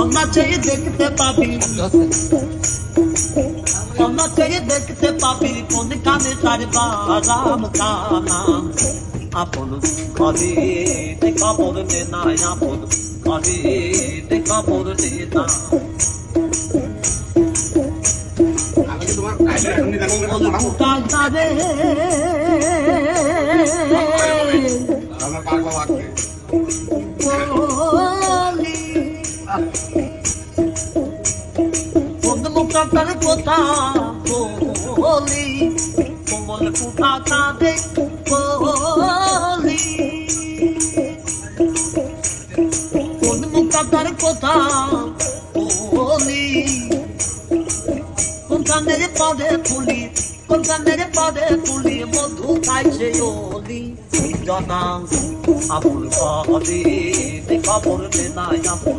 অন্না চেয়ে দেখতে পাবি। অন্না চেয়ে দেখতে পাবি কোন কানে তার বারাম কানা। আপন কবি খবর নে না আপন কবি খবর নে না। আমি তোমার আইলে এখনই দেখো মুখটার কথা কোমল ফুটা কাঁদে বলি। কোন মুখটার কথা বলি পদে তুলি কোন পদে তুলি মধু খাইছে ওলি জনা আপন কবি খবর দে না আপন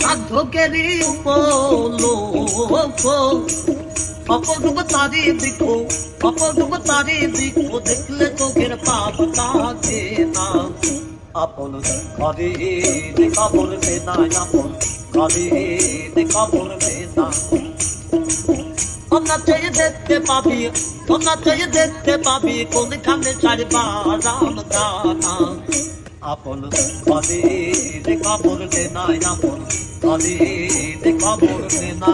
সাধকেরই উপলোক। অপরূপ তারি দেখো অপরূপ তারি দেখো দেখলে চোখের পাপ কাঁদে না। আপন ঘরে দেখা বলবে না, আপন ঘরে দেখা বলবে না। আমরা চেয়ে দেখতে পাবি আমরা চেয়ে দেখতে পাবি, কোনখানে ছাড়বা রাম গানা আপন ঘরে দেখা বলবে না আপন ঘরে দেখা বলবে না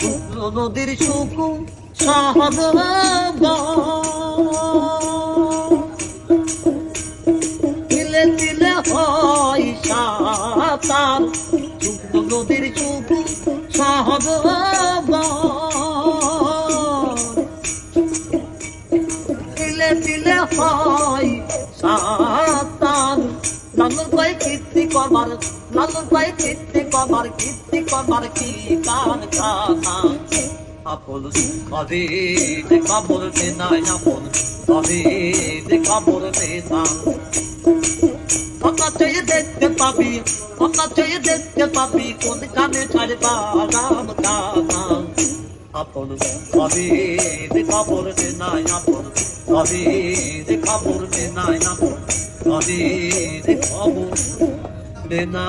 শুক্র নদীর শুকু সাহাবা তিলে তিলে হয় সাতার। নদীর শুকু সাহাবা তিলে হয় পায়ে কীর্তি করবার লালুর পায়ে কীর্তি করবার কীর্তি করবার কি কার কানা আপন কবে দেখা বলবে না আপন কবে দেখা বলবে না কথা চেয়ে দেখতে পাবি, কথা চেয়ে দেখতে পাবি, কোন কানে ছাড়বা রাম কানা আপন কবে দেখা দে না আপন কবে দেখা বলবে না আপন কবে দেখা বলবে না